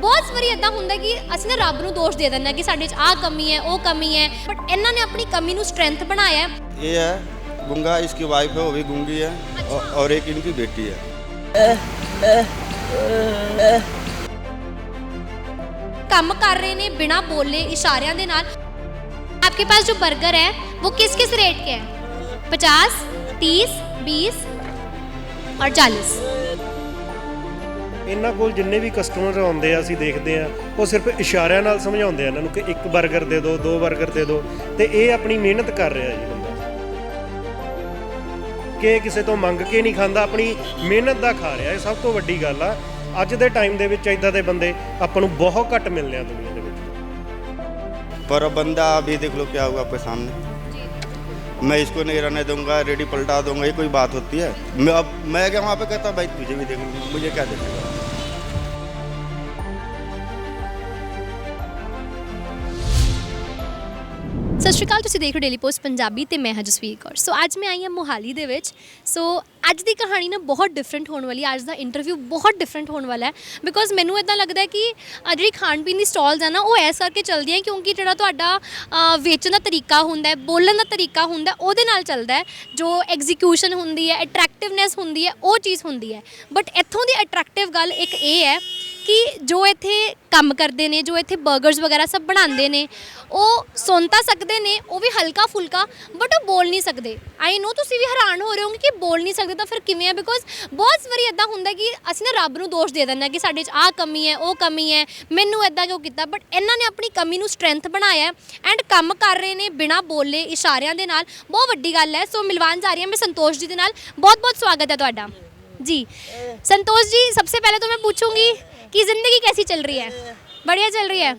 ਬਹੁਤ ਵਾਰੀ ਇਦਾਂ ਹੁੰਦਾ ਕਿ ਅਸੀਂ ਨਾ ਰੱਬ ਨੂੰ ਦੋਸ਼ ਦੇ ਦਿੰਦੇ ਹਾਂ ਕਿ ਸਾਡੇ 'ਚ ਆਹ ਕਮੀ ਹੈ ਉਹ ਕਮੀ ਹੈ ਬਟ ਇਹਨਾਂ ਨੇ ਆਪਣੀ ਕਮੀ ਨੂੰ ਸਟਰੈਂਥ ਬਣਾਇਆ ਹੈ ये है गुंगा इसकी वाइफ है वो भी गूंगी है औ- और एक इनकी बेटी है ਕੰਮ ਕਰ ਰਹੇ ਨੇ ਬਿਨਾ ਬੋਲੇ ਇਸ਼ਾਰਿਆਂ ਦੇ ਨਾਲ आपके पास जो बर्गर है वो किस किस रेट के हैं पचास तीस 20 ਔਰ 40 ਇਹਨਾਂ ਕੋਲ ਜਿੰਨੇ ਵੀ ਕਸਟਮਰ ਆਉਂਦੇ ਆ ਅਸੀਂ ਦੇਖਦੇ ਆ ਉਹ ਸਿਰਫ ਇਸ਼ਾਰਿਆਂ ਨਾਲ ਸਮਝਾਉਂਦੇ ਆ ਇਹਨਾਂ ਨੂੰ ਕਿ ਇੱਕ 버ਗਰ ਦੇ ਦਿਓ ਦੋ 버ਗਰ ਦੇ ਦਿਓ ਤੇ ਇਹ ਆਪਣੀ ਮਿਹਨਤ ਕਰ ਰਿਹਾ ਜੀ ਬੰਦਾ। ਕਿ ਕਿਸੇ ਤੋਂ ਮੰਗ ਕੇ ਨਹੀਂ ਖਾਂਦਾ ਆਪਣੀ ਮਿਹਨਤ ਦਾ ਖਾ ਰਿਹਾ ਇਹ ਸਭ ਤੋਂ ਵੱਡੀ ਗੱਲ ਆ। ਅੱਜ ਦੇ ਟਾਈਮ ਦੇ ਵਿੱਚ ਇਦਾਂ ਦੇ ਬੰਦੇ ਆਪਾਂ ਨੂੰ ਬਹੁਤ ਘੱਟ ਮਿਲਦੇ ਆ ਦੁਨੀਆ ਦੇ ਵਿੱਚ। ਪਰ ਬੰਦਾ मैं इसको नहीं रहने दूंगा रेडी पलटा दूंगा ये कोई बात होती है मैं अब मैं क्या वहाँ पे कहता भाई तुझे भी देख लूँ, मुझे क्या देखेगा ਸਤਿ ਸ਼੍ਰੀ ਅਕਾਲ ਤੁਸੀਂ ਦੇਖ ਰਹੇ ਡੇਲੀ ਪੋਸਟ ਪੰਜਾਬੀ ਤੇ ਮੈਂ ਹਾਂ ਜਸਵੀਰ ਕੌਰ। ਸੋ ਅੱਜ ਮੈਂ ਆਈ ਹਾਂ ਮੋਹਾਲੀ ਦੇ ਵਿੱਚ। ਸੋ ਅੱਜ ਦੀ ਕਹਾਣੀ ਨਾ ਬਹੁਤ ਡਿਫਰੈਂਟ ਹੋਣ ਵਾਲੀ ਹੈ। ਅੱਜ ਦਾ ਇੰਟਰਵਿਊ ਬਹੁਤ ਡਿਫਰੈਂਟ ਹੋਣ ਵਾਲਾ ਹੈ। ਬਿਕੋਜ਼ ਮੈਨੂੰ ਇਦਾਂ ਲੱਗਦਾ ਹੈ ਕਿ ਅ, ਜਿਹੜੀ ਖਾਣ ਪੀਣ ਦੀ ਸਟਾਲਸ ਆ ਨਾ ਉਹ ਐਸ ਕਰਕੇ ਚੱਲਦੀਆਂ ਕਿਉਂਕਿ ਜਿਹੜਾ ਤੁਹਾਡਾ ਅ, ਵੇਚਣ ਦਾ ਤਰੀਕਾ ਹੁੰਦਾ ਹੈ ਬੋਲਣ ਦਾ ਤਰੀਕਾ ਹੁੰਦਾ ਹੈ, ਉਹਦੇ ਨਾਲ ਚੱਲਦਾ ਹੈ। ਜੋ ਐਗਜ਼ੀਕਿਊਸ਼ਨ ਹੁੰਦੀ ਹੈ ਅਟਰੈਕਟਿਵਨੈਸ ਹੁੰਦੀ ਹੈ ਉਹ ਚੀਜ਼ ਹੁੰਦੀ ਹੈ। ਬਟ ਇੱਥੋਂ ਦੀ ਅਟਰੈਕਟਿਵ ਗੱਲ ਇੱਕ ਇਹ ਹੈ ਕਿ ਜੋ ਇੱਥੇ ਕੰਮ ਕਰਦੇ ਨੇ, ਜੋ ਇੱਥੇ 버ਗਰਸ ਵਗੈਰਾ ਸਭ ਬਣਾਉਂਦੇ ਨੇ, ਉਹ ਸੁਣ ਤਾਂ ਸਕਦੇ ਨੇ, ਉਹ ਵੀ ਹਲਕਾ ਫੁਲਕਾ ਬਟ ਉਹ ਬੋਲ ਨਹੀਂ ਸਕਦੇ। ਆਈ ਨੋ ਤੁਸੀਂ ਵੀ ਹੈਰਾਨ ਹੋ ਰਹੇ ਹੋਗੇ ਕਿ ਬੋਲ ਨਹੀਂ ਸਕਦੇ ਤਾਂ ਫਿਰ ਕਿਵੇਂ ਹੈ ਬਿਕੋਜ਼ ਬਹੁਤ ਵਾਰੀ ਇਦਾਂ ਹੁੰਦਾ ਕਿ ਅਸੀਂ ਨਾ ਰੱਬ ਨੂੰ ਦੋਸ਼ ਦੇ ਦਿੰਦੇ ਹਾਂ ਕਿ ਸਾਡੇ 'ਚ ਆਹ ਕਮੀ ਹੈ, ਉਹ ਕਮੀ ਹੈ, ਮੈਨੂੰ ਇਦਾਂ ਕਿਉਂ ਕੀਤਾ? ਬਟ ਇਹਨਾਂ ਨੇ ਆਪਣੀ ਕਮੀ ਨੂੰ ਸਟਰੈਂਥ ਬਣਾਇਆ ਐਂਡ ਕੰਮ ਕਰ ਰਹੇ ਨੇ ਬਿਨਾ ਬੋਲੇ, ਇਸ਼ਾਰਿਆਂ ਦੇ ਨਾਲ। ਬਹੁਤ ਵੱਡੀ ਗੱਲ ਹੈ। ਸੋ ਮਿਲਵਾਨ ਜਾ ਰਹੀ ਹਾਂ ਮੈਂ ਸੰਤੋਸ਼ ਜੀ ਦੇ ਨਾਲ। ਬਹੁਤ ਬਹੁਤ ਸਵਾਗਤ ਹੈ ਤੁਹਾਡਾ। जी संतोष जी सबसे पहले तो मैं पूछूंगी कि ज़िंदगी कैसी चल रही है बढ़िया चल रही है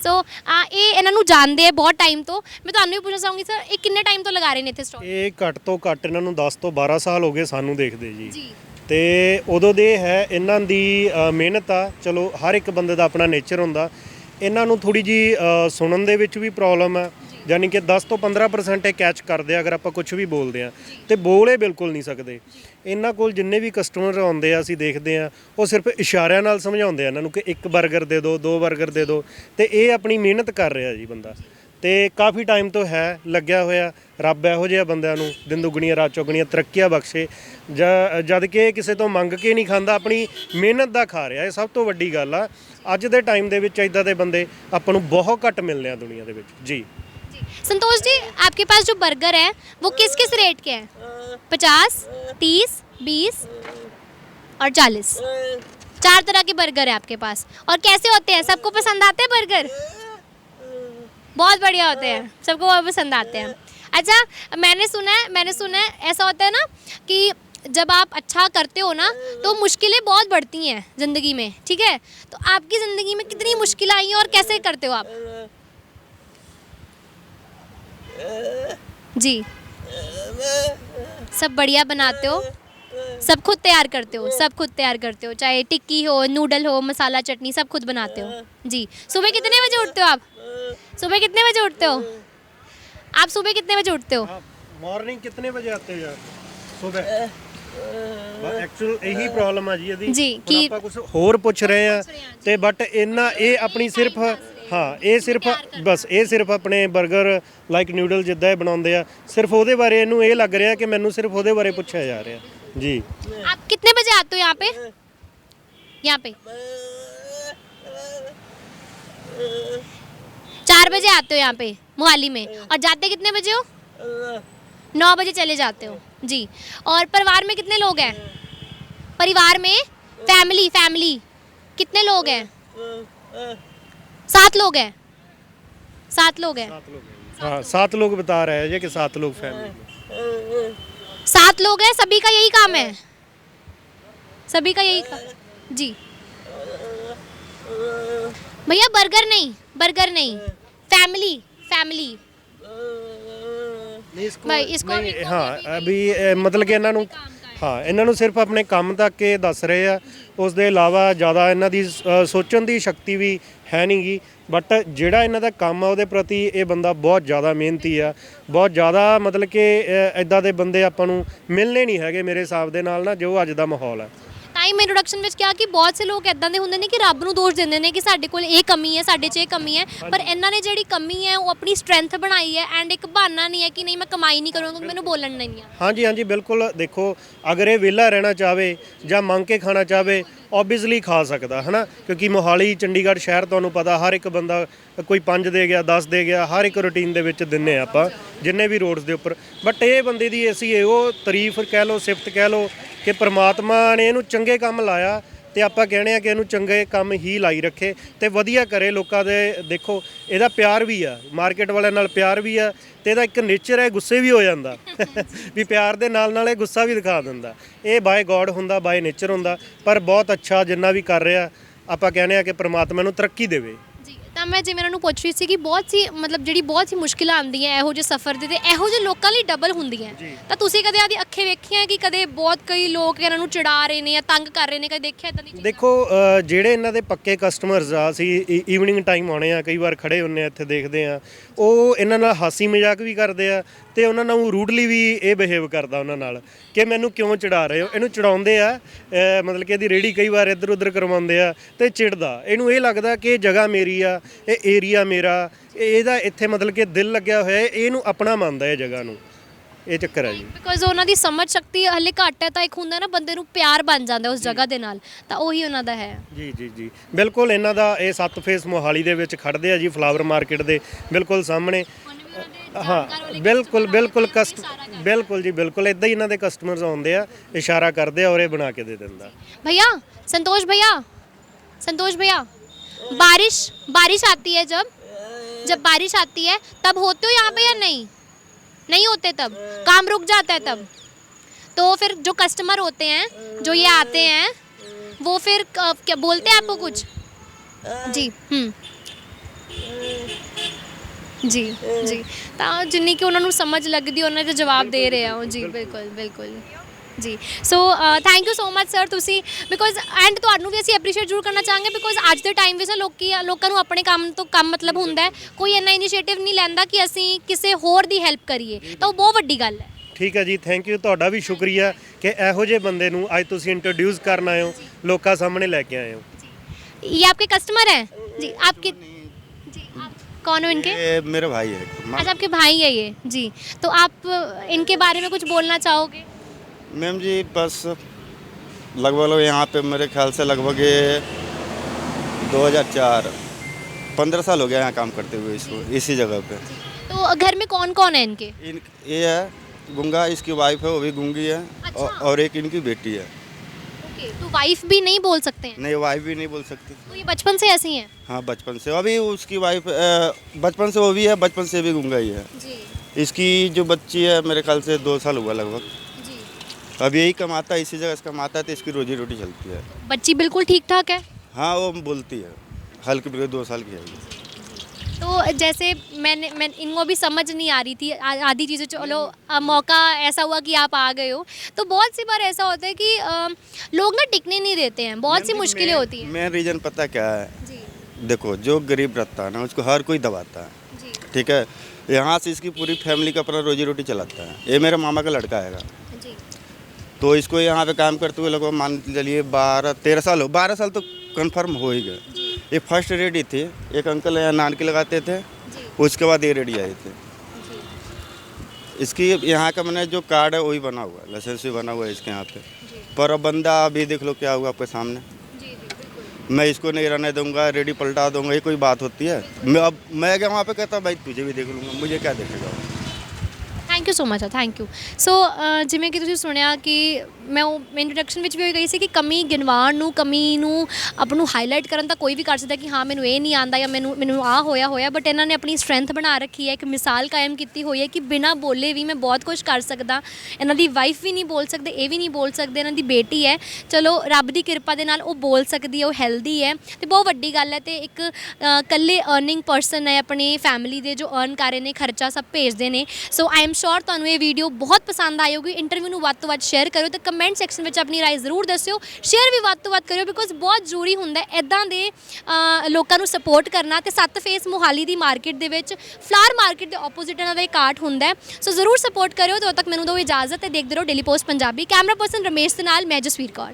ਸੋ ਆ ਇਹ ਇਹਨਾਂ ਨੂੰ ਜਾਣਦੇ ਆ ਬਹੁਤ ਟਾਈਮ ਤੋਂ ਮੈਂ ਤੁਹਾਨੂੰ ਵੀ ਪੁੱਛਣਾ ਚਾਹੂੰਗੀ ਸਰ ਇਹ ਕਿੰਨੇ ਟਾਈਮ ਤੋਂ ਲਗਾ ਰਹੇ ਨੇ ਇੱਥੇ ਸਟਾਲ ਇਹ ਘੱਟ ਤੋਂ ਘੱਟ ਇਹਨਾਂ ਨੂੰ 10 ਤੋਂ 12 ਸਾਲ ਹੋ ਗਏ ਸਾਨੂੰ ਦੇਖਦੇ ਜੀ ਜੀ ਤੇ ਉਦੋਂ ਦੇ ਹੈ ਇਹਨਾਂ ਦੀ ਅ, ਮਿਹਨਤ ਆ ਚਲੋ ਹਰ ਇੱਕ ਬੰਦੇ ਦਾ ਆਪਣਾ ਨੇਚਰ ਹੁੰਦਾ ਇਹਨਾਂ ਨੂੰ ਥੋੜੀ ਜੀ ਅ, ਸੁਣਨ ਦੇ ਵਿੱਚ ਵੀ ਪ੍ਰੋਬਲਮ ਹੈ ਯਾਨੀ ਕਿ 10 ਤੋਂ 15% ਇਹ ਕੈਚ ਕਰਦੇ ਆ, ਅਗਰ ਆਪਾਂ ਕੁਝ ਵੀ ਬੋਲਦੇ ਆ। ਤੇ ਬੋਲ ਇਹ ਬਿਲਕੁਲ ਨਹੀਂ ਸਕਦੇ। ਇਹਨਾਂ ਕੋਲ ਜਿੰਨੇ ਵੀ ਕਸਟਮਰ ਆਉਂਦੇ ਆ, ਅਸੀਂ ਦੇਖਦੇ ਆ, ਉਹ ਸਿਰਫ ਇਸ਼ਾਰਿਆਂ ਨਾਲ ਸਮਝਾਉਂਦੇ ਆ ਇਹਨਾਂ ਨੂੰ ਕਿ ਇੱਕ 버ਗਰ ਦੇ ਦਿਓ ਦੋ 버ਗਰ ਦੇ। ਦਿਓ ਤੇ ਇਹ ਆਪਣੀ ਮਿਹਨਤ ਕਰ ਰਿਹਾ ਜੀ ਬੰਦਾ। ਤੇ ਕਾਫੀ ਟਾਈਮ ਤੋਂ ਹੈ, ਲੱਗਿਆ ਹੋਇਆ, ਰੱਬ ਇਹੋ ਜਿਹਾ ਬੰਦਿਆਂ ਨੂੰ ਦਿਨ ਦੁਗਣੀਆਂ, ਰਾਤ ਚੌਗਣੀਆਂ ਤਰੱਕੀਆਂ ਬਖਸ਼ੇ। ਜਦ ਕਿ ਕਿਸੇ ਤੋਂ ਮੰਗ ਕੇ ਨਹੀਂ ਖਾਂਦਾ, ਆਪਣੀ ਮਿਹਨਤ ਦਾ ਖਾ ਰਿਹਾ। ਇਹ ਸਭ ਤੋਂ ਵੱਡੀ ਗੱਲ ਆ। ਅੱਜ ਦੇ ਟਾਈਮ ਦੇ ਵਿੱਚ ਇਦਾਂ ਦੇ ਬੰਦੇ ਆਪਾਂ ਨੂੰ ਬਹੁਤ ਘੱਟ ਮਿਲਦੇ ਆ ਦੁਨੀਆ ਦੇ ਵਿੱਚ। ਜੀ। संतोष जी, आपके पास जो बर्गर है, वो किस किस रेट के हैं? पचास, तीस, बीस और चालीस। चार तरह के बर्गर है आपके पास। और कैसे होते हैं? सबको पसंद आते हैं बर्गर बहुत बढ़िया होते हैं। सबको बहुत पसंद आते हैं। अच्छा मैंने सुना है, मैंने सुना है, ऐसा होता है ना कि जब आप अच्छा करते हो ना तो मुश्किलें बहुत बढ़ती हैं ज़िंदगी में, ठीक है? तो आपकी ज़िंदगी में कितनी मुश्किल आई हैं और कैसे करते हो आप? जी सब बढ़िया बनाते हो सब खुद तैयार करते हो सब खुद तैयार करते हो चाहे टिक्की हो नूडल हो मसाला चटनी सब खुद बनाते हो जी सुबह कितने बजे उठते हो आप सुबह कितने बजे उठते हो आप सुबह कितने बजे उठते हो ਮਾਰਨਿੰਗ ਕਿੰਨੇ ਵਜੇ ਆਤੇ ਹੋ ਯਾਰ ਸਵੇਰ ਐਕਚੁਅਲ ਇਹੀ ਪ੍ਰੋਬਲਮ ਆ ਜੀ ਇਹਦੀ ਜੀ, ਹੁਣ ਕਿ- ਆਪਾਂ ਕੁਝ ਹੋਰ ਪੁੱਛ ਰਹੇ ਆ ਤੇ ਬਟ ਇਹਨਾਂ ਇਹ ਆਪਣੀ ਸਿਰਫ ਹਾਂ ਇਹ ਸਿਰਫ ਬਸ ਇਹ ਸਿਰਫ ਆਪਣੇ 버ਗਰ ਲਾਈਕ ਨੂਡਲ ਜਿੱਦਾਂ ਇਹ ਬਣਾਉਂਦੇ ਆ ਸਿਰਫ ਉਹਦੇ ਬਾਰੇ ਇਹਨੂੰ ਇਹ ਲੱਗ ਰਿਹਾ ਕਿ ਮੈਨੂੰ ਸਿਰਫ ਉਹਦੇ ਬਾਰੇ ਪੁੱਛਿਆ ਜਾ ਰਿਹਾ ਜੀ आप कितने बजे आते हो यहाँ पे यहाँ पे चार बजे आते हो यहाँ पे मोहाली में और जाते कितने बजे हो नौ बजे चले जाते हो जी और परिवार में कितने लोग हैं परिवार में फैमिली फैमिली कितने लोग हैं सात लोग हैं सात लोग हैं हाँ सात लोग बता रहे हैं ये कि सात लोग फैमिली सात लोग हैं सभी का यही काम है सभी का यही काम जी भैया बर्गर नहीं बर्गर नहीं फैमिली फैमिली नहीं इसको भाई, इसको नहीं, अभी- हाँ अभी अ, मतलब ਕਿ ਇਹਨਾਂ ਨੂੰ ਹਾਂ ਇਹਨਾਂ ਨੂੰ ਸਿਰਫ ਆਪਣੇ ਕੰਮ ਤੱਕ ਇਹ ਦੱਸ ਰਹੇ ਆ। ਉਸ ਦੇ ਇਲਾਵਾ ਜ਼ਿਆਦਾ ਇਹਨਾਂ ਦੀ ਅ, ਸੋਚਣ ਦੀ ਸ਼ਕਤੀ ਵੀ ਹੈ ਨਹੀਂਗੀ ਬਟ ਜਿਹੜਾ ਇਹਨਾਂ ਦਾ ਕੰਮ ਆ ਉਹਦੇ ਪ੍ਰਤੀ ਇਹ ਬੰਦਾ ਬਹੁਤ ਜ਼ਿਆਦਾ ਮਿਹਨਤੀ ਆ। ਬਹੁਤ ਜ਼ਿਆਦਾ ਮਤਲਬ ਕਿ ਇਦਾਂ ਦੇ ਬੰਦੇ ਆਪਾਂ ਨੂੰ ਮਿਲਣੇ ਨਹੀਂ ਹੈਗੇ ਮੇਰੇ ਹਿਸਾਬ ਦੇ ਨਾਲ ਨਾ ਜੋ ਅੱਜ ਦਾ ਮਾਹੌਲ ਹੈ ਟਾਈਮ ਇੰਟਰੋਡਕਸ਼ਨ ਵਿੱਚ ਕਿਹਾ ਕਿ ਬਹੁਤ ਸੇ ਲੋਕ ਇਦਾਂ ਦੇ ਹੁੰਦੇ ਨੇ ਕਿ ਰੱਬ ਨੂੰ ਦੋਸ਼ ਦਿੰਦੇ ਨੇ ਕਿ ਸਾਡੇ ਕੋਲ ਇਹ ਕਮੀ ਹੈ ਸਾਡੇ 'ਚ ਇਹ ਕਮੀ ਹੈ। ਪਰ ਇਹਨਾਂ ਨੇ ਜਿਹੜੀ ਕਮੀ ਹੈ ਉਹ ਆਪਣੀ ਸਟਰੈਂਥ ਬਣਾਈ ਹੈ ਐਂਡ ਇੱਕ ਬਹਾਨਾ ਨਹੀਂ ਹੈ ਕਿ ਨਹੀਂ ਮੈਂ ਕਮਾਈ ਨਹੀਂ ਕਰੂੰਗਾ ਮੈਨੂੰ ਬੋਲਣ ਨਹੀਂ ਆ। ਹਾਂਜੀ ਹਾਂਜੀ ਬਿਲਕੁਲ। ਦੇਖੋ ਅਗਰ ਇਹ ਵਿਹਲਾ ਰਹਿਣਾ ਚਾਹਵੇ ਜਾਂ ਮੰਗ ਕੇ ਖਾਣਾ ਚਾਹਵੇ ਓਬਵੀਅਸਲੀ ਖਾ ਸਕਦਾ ਹਨਾ? ਕਿਉਂਕਿ ਮੋਹਾਲੀ ਚੰਡੀਗੜ੍ਹ ਸ਼ਹਿਰ ਤੁਹਾਨੂੰ ਪਤਾ ਹਰ ਇੱਕ ਬੰਦਾ ਕੋਈ 5 ਦੇ ਗਿਆ 10 ਦੇ ਗਿਆ ਹਰ ਇੱਕ ਰੁਟੀਨ ਦੇ ਵਿੱਚ ਦਿੰਨੇ ਆਪਾਂ ਜਿੰਨੇ ਵੀ ਰੋਡਸ ਦੇ ਉੱਪਰ। ਬਟ ਇਹ ਬੰਦੇ ਦੀ ਅਸੀਂ ਇਹੋ ਤਾਰੀਫ ਕਹਿ ਲਓ ਸਿਫਤ ਕਹਿ ਲਓ ਕਿ ਪ੍ਰਮਾਤਮਾ ਨੇ ਇਹਨੂੰ ਚੰਗੇ ਕੰਮ ਲਾਇਆ ਤੇ ਆਪਾਂ ਕਹਿੰਦੇ ਆ ਕਿ ਇਹਨੂੰ ਚੰਗੇ ਕੰਮ ਹੀ ਲਾਈ ਰੱਖੇ ਤੇ ਵਧੀਆ ਕਰੇ ਲੋਕਾਂ ਦੇ, ਦੇਖੋ, ਇਹਦਾ ਪਿਆਰ ਵੀ ਆ, ਮਾਰਕੀਟ ਵਾਲਿਆਂ ਨਾਲ ਪਿਆਰ ਵੀ ਆ ਤੇ ਇਹਦਾ ਇੱਕ ਨੇਚਰ ਹੈ, ਗੁੱਸੇ ਵੀ ਹੋ ਜਾਂਦਾ। ਵੀ ਪਿਆਰ ਦੇ ਨਾਲ ਨਾਲ ਇਹ ਗੁੱਸਾ ਵੀ ਦਿਖਾ ਦਿੰਦਾ। ਇਹ ਬਾਏ ਗੋਡ ਹੁੰਦਾ ਬਾਏ ਨੇਚਰ ਹੁੰਦਾ, ਪਰ ਬਹੁਤ ਅੱਛਾ ਜਿੰਨਾ ਵੀ ਕਰ ਰਿਹਾ, ਆਪਾਂ ਕਹਿੰਦੇ ਆ ਕਿ ਪ੍ਰਮਾਤਮਾ ਨੂੰ ਤਰੱਕੀ ਦੇਵੇ। ਤਾਂ ਮੈਂ ਜਿਵੇਂ ਇਹਨਾਂ ਨੂੰ ਪੁੱਛ ਰਹੀ ਸੀ ਕਿ ਬਹੁਤ ਸੀ ਮਤਲਬ ਜਿਹੜੀ ਬਹੁਤ ਸੀ ਮੁਸ਼ਕਿਲਾਂ ਆਉਂਦੀਆਂ ਇਹੋ ਜਿਹੇ ਸਫ਼ਰ ਦੇ ਤੇ ਇਹੋ ਜਿਹੇ ਲੋਕਾਂ ਲਈ ਡਬਲ ਹੁੰਦੀਆਂ। ਤਾਂ ਤੁਸੀਂ ਕਦੇ ਆਦੀ ਅੱਖੇ ਵੇਖੀਆਂ ਕਿ ਕਦੇ ਬਹੁਤ ਕਈ ਲੋਕ ਇਹਨਾਂ ਨੂੰ ਚਿੜਾ ਰਹੇ ਨੇ ਜਾਂ ਤੰਗ ਕਰ ਰਹੇ ਨੇ ਕਦੇ ਦੇਖਿਆ ਇਦਾਂ ਦੀ ਚੀਜ਼? ਦੇਖੋ ਅ, ਜਿਹੜੇ ਇਹਨਾਂ ਦੇ ਪੱਕੇ ਕਸਟਮਰਸ ਆ ਅਸੀਂ ਈਵਨਿੰਗ ਟਾਈਮ ਆਉਣੇ ਆ ਕਈ ਵਾਰ ਖੜੇ ਹੁੰਨੇ ਆ ਇੱਥੇ ਦੇਖਦੇ ਆ। ਉਹ ਇਹਨਾਂ ਨਾਲ ਹਾਸੀ ਮਜ਼ਾਕ ਵੀ ਕਰਦੇ ਆ ਤੇ ਉਹਨਾਂ ਨਾਲ ਰੂਡਲੀ ਵੀ ਇਹ ਬਿਹੇਵ ਕਰਦਾ ਉਹਨਾਂ ਨਾਲ ਕਿ ਮੈਨੂੰ ਕਿਉਂ ਚੜਾ ਰਹੇ ਹੋ? ਇਹਨੂੰ ਚੜਾਉਂਦੇ ਆ ਅ, ਮਤਲਬ ਕਿ ਇਹਦੀ ਰੇੜੀ ਕਈ ਵਾਰ ਇੱਧਰ ਉੱਧਰ ਕਰਵਾਉਂਦੇ ਆ ਤੇ ਚਿੜਦਾ। ਇਹਨੂੰ ਇਹ ਲੱਗਦਾ ਕਿ ਇਹ ਜਗ੍ਹਾ ਮੇਰੀ ਆ ਇਹ ਏਰੀਆ ਮੇਰਾ ਇਹਦਾ ਇੱਥੇ ਮਤਲਬ ਕਿ ਦਿਲ ਲੱਗਿਆ ਹੋਇਆ ਇਹਨੂੰ ਆਪਣਾ ਮੰਨਦਾ ਹੈ ਜਗ੍ਹਾ ਨੂੰ। ਇਹ ਚੱਕਰ ਹੈ ਜੀ। ਬਿਕੋਜ਼ ਉਹਨਾਂ ਦੀ ਸਮਝ ਸ਼ਕਤੀ ਹਲੇ ਘੱਟ ਹੈ ਤਾਂ ਇੱਕ ਹੁੰਦਾ ਨਾ ਬੰਦੇ ਨੂੰ ਪਿਆਰ ਬਣ ਜਾਂਦਾ ਉਸ ਜਗ੍ਹਾ ਦੇ ਨਾਲ ਤਾਂ ਉਹੀ ਉਹਨਾਂ ਦਾ ਹੈ। ਜੀ ਜੀ ਜੀ। ਬਿਲਕੁਲ ਇਹਨਾਂ ਦਾ ਇਹ ਸੱਤ ਫੇਸ ਮੋਹਾਲੀ ਦੇ ਵਿੱਚ ਖੜਦੇ ਆ ਜੀ ਫਲਾਵਰ ਮਾਰਕੀਟ ਦੇ ਬਿਲਕੁਲ ਸਾਹਮਣੇ। ਹਾਂ ਬਿਲਕੁਲ ਬਿਲਕੁਲ ਕਸਟ ਬਿਲਕੁਲ ਜੀ ਬਿਲਕੁਲ ਇਦਾਂ ਹੀ ਇਹਨਾਂ ਦੇ ਕਸਟਮਰਸ ਆਉਂਦੇ ਆ ਇਸ਼ਾਰਾ ਕਰਦੇ ਆ ਔਰ ਇਹ ਬਣਾ ਕੇ ਦੇ ਦਿੰਦਾ। ਭਈਆ ਸੰਤੋਸ਼ ਭਈਆ ਸੰਤੋਸ਼ ਭਈਆ। बारिश बारिश आती है जब जब बारिश आती है तब होते हो यहाँ पे या नहीं नहीं होते तब काम रुक जाता है तब तो फिर जो कस्टमर होते हैं जो ये आते हैं वो फिर क- क्या बोलते हैं आपको कुछ जी हम्म ਜੀ ਜੀ ਤਾਂ ਜਿੰਨੀ ਕਿ ਉਹਨਾਂ ਨੂੰ ਸਮਝ ਲੱਗਦੀ ਉਹਨਾਂ ਦੇ ਜਵਾਬ ਦੇ ਰਹੇ ਆ ਉਹ ਜੀ ਬਿਲਕੁਲ ਬਿਲਕੁਲ ਜੀ so thank you so much sir ਤੁਸੀਂ ਬਿਕੋਜ਼ ਐਂਡ ਤੁਹਾਨੂੰ ਵੀ ਅਸੀਂ ਐਪਰੀਸ਼ੀਏਟ ਜ਼ਰੂਰ ਕਰਨਾ ਚਾਹਾਂਗੇ ਬਿਕੋਜ਼ ਅੱਜ ਦੇ ਟਾਈਮ ਵਿੱਚ ਨਾ ਲੋਕੀ ਲੋਕਾਂ ਨੂੰ ਆਪਣੇ ਕੰਮ ਤੋਂ ਕੰਮ ਮਤਲਬ ਹੁੰਦਾ ਹੈ ਕੋਈ ਇੰਨਾ ਇਨੀਸ਼ੀਏਟਿਵ ਨਹੀਂ ਲੈਂਦਾ ਕਿ ਅਸੀਂ ਕਿਸੇ ਹੋਰ ਦੀ ਹੈਲਪ ਕਰੀਏ ਤਾਂ ਉਹ ਬਹੁਤ ਵੱਡੀ ਗੱਲ ਹੈ ਠੀਕ ਹੈ ਜੀ ਥੈਂਕ ਯੂ ਤੁਹਾਡਾ ਵੀ ਸ਼ੁਕਰੀਆ ਕਿ ਇਹੋ ਜਿਹੇ ਬੰਦੇ ਨੂੰ ਅੱਜ ਤੁਸੀਂ ਇੰਟਰੋਡਿਊਸ ਕਰਨ ਆਏ ਹੋ ਲੋਕਾਂ ਸਾਹਮਣੇ ਲੈ ਕੇ ਆਏ ਹੋ ये आपके कस्टमर हैं जी आपके जी आप कौन हो इनके ये मेरे भाई है मा- अच्छा आपके भाई है ये जी तो आप अ, इनके बारे में कुछ बोलना चाहोगे मैम जी बस लगभग लोग यहाँ पे मेरे ख्याल से लगभग ये 2004 पंद्रह साल हो गया यहाँ काम करते हुए इसको इसी जगह पे। तो घर में कौन कौन है इनके? इन ये है गुंगा इसकी वाइफ है वो भी गुंगी है अच्छा। और, और एक इनकी बेटी है। ओके तो वाइफ भी नहीं बोल सकते हैं? नहीं वाइफ भी नहीं बोल सकती। तो ये बचपन से ऐसी हैं हाँ? बचपन से। अभी उसकी वाइफ बचपन से वो भी है बचपन से भी गुंगा ही है। जी। इसकी जो बच्ची है मेरे ख्याल से दो साल हुआ लगभग। अब यही कमाता है इसी जगह से कमाता है तो इसकी रोजी रोटी चलती है। बच्ची बिल्कुल ठीक ठाक है? हाँ वो बोलती है। हल्की बिल्कुल दो साल की है। तो जैसे मैंने मैं इनको अभी समझ नहीं आ रही थी आधी चीज़ें चलो मौका ऐसा हुआ कि आप आ गए हो। तो बहुत सी बार ऐसा होता है कि अ, लोग ना टिकने नहीं देते हैं बहुत सी मुश्किलें होती हैं। मेन रीज़न पता क्या है? जी। देखो जो गरीब रहता है ना उसको हर कोई दबाता है। जी। ठीक है? यहाँ से इसकी पूरी फैमिली का अपना रोजी रोटी चलाता है। ये मेरे मामा का लड़का जी तो इसको यहाँ पे काम करते हुए लगभग मान चलिए बारह तेरह साल हो बारह साल तो कंफर्म हो ही गए ये फ़र्स्ट रेडी थी एक अंकल यहाँ नान के लगाते थे उसके बाद ये रेडी आए थे। इसकी यहाँ का मैंने जो कार्ड है वही बना हुआ है लाइसेंस भी बना हुआ है इसके यहाँ पे। पर अब बंदा अभी देख लो क्या हुआ आपके सामने। जी जी मैं इसको नहीं रहने दूँगा रेडी पलटा दूँगा ये कोई बात होती है। मैं अब मैं क्या वहाँ पे कहता भाई तुझे भी देख लूँगा मुझे क्या देखेगा thank you so much thank you so ਜਿਵੇਂ ਕਿ ਤੁਸੀਂ ਸੁਣਿਆ ਕਿ ਮੈਂ ਉਹ ਇੰਟਰੋਡਕਸ਼ਨ ਵਿੱਚ ਵੀ ਹੋਈ ਗਈ ਸੀ ਕਿ ਕਮੀ ਗਿਣਵਾਉਣ ਨੂੰ ਕਮੀ ਨੂੰ ਆਪ ਨੂੰ ਹਾਈਲਾਈਟ ਕਰਨ ਤਾਂ ਕੋਈ ਵੀ ਕਰ ਸਕਦਾ ਕਿ ਹਾਂ ਮੈਨੂੰ ਇਹ ਨਹੀਂ ਆਂਦਾ ਜਾਂ ਮੈਨੂੰ ਮੈਨੂੰ ਆ ਹੋਇਆ ਹੋਇਆ ਬਟ ਇਹਨਾਂ ਨੇ ਆਪਣੀ ਸਟਰੈਂਥ ਬਣਾ ਰੱਖੀ ਹੈ ਇੱਕ ਮਿਸਾਲ ਕਾਇਮ ਕੀਤੀ ਹੋਈ ਹੈ ਕਿ ਬਿਨਾਂ ਬੋਲੇ ਵੀ ਮੈਂ ਬਹੁਤ ਕੁਝ ਕਰ ਸਕਦਾ। ਇਹਨਾਂ ਦੀ ਵਾਈਫ ਵੀ ਨਹੀਂ ਬੋਲ ਸਕਦੇ ਇਹ ਵੀ ਨਹੀਂ ਬੋਲ ਸਕਦੇ ਇਹਨਾਂ ਦੀ ਬੇਟੀ ਹੈ। ਚਲੋ ਰੱਬ ਦੀ ਕਿਰਪਾ ਦੇ ਨਾਲ ਉਹ ਬੋਲ ਸਕਦੀ ਹੈ ਉਹ ਹੈਲਦੀ ਹੈ। ਤੇ ਬਹੁਤ ਵੱਡੀ ਗੱਲ ਹੈ ਤੇ ਇੱਕ ਅ, ਇਕੱਲੇ ਅਰਨਿੰਗ ਪਰਸਨ ਹੈ ਆਪਣੀ ਫੈਮਿਲੀ ਦੇ ਜੋ ਅਰਨ ਕਰ ਰਹੇ ਨੇ ਖਰਚਾ ਸਭ ਭੇਜਦੇ ਨੇ। ਸੋ ਆਈ ਐਮ ਸ਼ੋਰ ਤੁਹਾਨੂੰ ਇਹ ਵੀਡੀਓ ਬਹੁਤ ਪਸੰਦ ਆਈ ਹੋਗੀ ਇੰਟਰਵਿਊ ਨੂੰ ਵੱਧ ਤੋਂ ਵੱਧ ਸ਼ੇਅਰ ਕਰਿਓ ਤੇ ਕਮੈਂਟ ਸੈਕਸ਼ਨ ਵਿੱਚ ਆਪਣੀ ਰਾਏ ਜ਼ਰੂਰ ਦੱਸਿਓ। ਸ਼ੇਅਰ ਵੀ ਵੱਧ ਤੋਂ ਵੱਧ ਕਰਿਓ ਬਿਕੋਜ਼ ਬਹੁਤ ਜ਼ਰੂਰੀ ਹੁੰਦਾ ਹੈ ਇਦਾਂ ਦੇ ਅ, ਲੋਕਾਂ ਨੂੰ ਸਪੋਰਟ ਕਰਨਾ ਤੇ ਸੱਤ ਫੇਸ ਮੋਹਾਲੀ ਦੀ ਮਾਰਕੀਟ ਦੇ ਵਿੱਚ ਫਲਾਰ ਮਾਰਕੀਟ ਦੇ ਆਪੋਜ਼ਿਟ ਇਹਨਾਂ ਦਾ ਇੱਕ ਆਰਟ ਹੁੰਦਾ ਹੈ। ਸੋ ਜ਼ਰੂਰ ਸਪੋਰਟ ਕਰਿਓ ਤੇ ਉਦੋਂ ਤੱਕ ਮੈਨੂੰ ਦਿਓ ਇਜਾਜ਼ਤ ਤੇ ਦੇਖਦੇ ਰਹੋ Daily Post Punjabi camera person Ramesh ਦੇ ਨਾਲ ਮੈਂ ਜਸਵੀਰ ਕੌਰ।